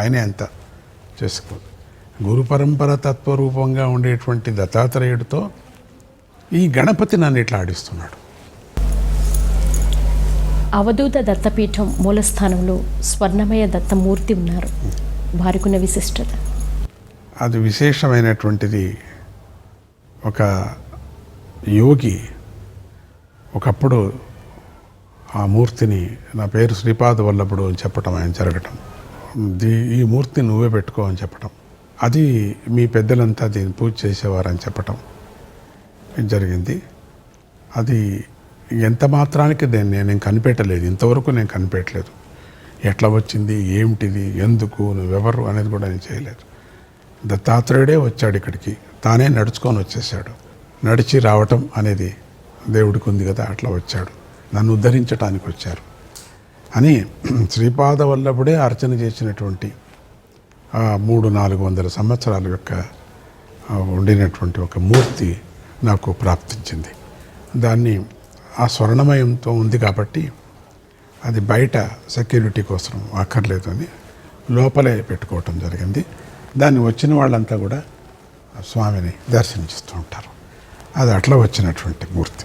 ఆయనే అంత చేసుకో. గురు పరంపర తత్వరూపంగా ఉండేటువంటి దత్తాత్రేయుడితో ఈ గణపతి నన్ను ఇట్లా ఆడిస్తున్నాడు. అవధూత దత్తపీఠం మూలస్థానంలో స్వర్ణమయ దత్తమూర్తి ఉన్నారు. వారికున్న విశిష్టత? అది విశేషమైనటువంటిది. ఒక యోగి ఒకప్పుడు ఆ మూర్తిని నా పేరు శ్రీపాద వల్లభుడు అని చెప్పటం ఆయన జరగటం. ఈ మూర్తి నువ్వే పెట్టుకో అని చెప్పటం. అది మీ పెద్దలంతా దీన్ని పూజ చేసేవారని చెప్పటం జరిగింది. అది ఎంత మాత్రానికి దీన్ని నేను కనిపెట్టలేదు. ఇంతవరకు నేను కనిపెట్టలేదు. ఎట్లా వచ్చింది? ఏమిటిది? ఎందుకు? నువ్వెవరు అనేది కూడా నేను చేయలేదు. దత్తాత్రేయుడే వచ్చాడు ఇక్కడికి. తానే నడుచుకొని వచ్చేసాడు నడిచి రావటం అనేది దేవుడికి ఉంది కదా అట్లా వచ్చాడు. నన్ను ఉద్ధరించడానికి వచ్చారు. అని శ్రీపాద వల్లభుడే అర్చన చేసినటువంటి మూడు నాలుగు వందల సంవత్సరాల యొక్క ఉండినటువంటి ఒక మూర్తి నాకు ప్రాప్తించింది. దాన్ని ఆ స్వర్ణమయంతో ఉంది కాబట్టి అది బయట సెక్యూరిటీ కోసం అక్కర్లేదు అని లోపలే పెట్టుకోవటం జరిగింది. దాన్ని వచ్చిన వాళ్ళంతా కూడా స్వామిని దర్శించుతూ ఉంటారు. అది అట్లా వచ్చినటువంటి మూర్తి.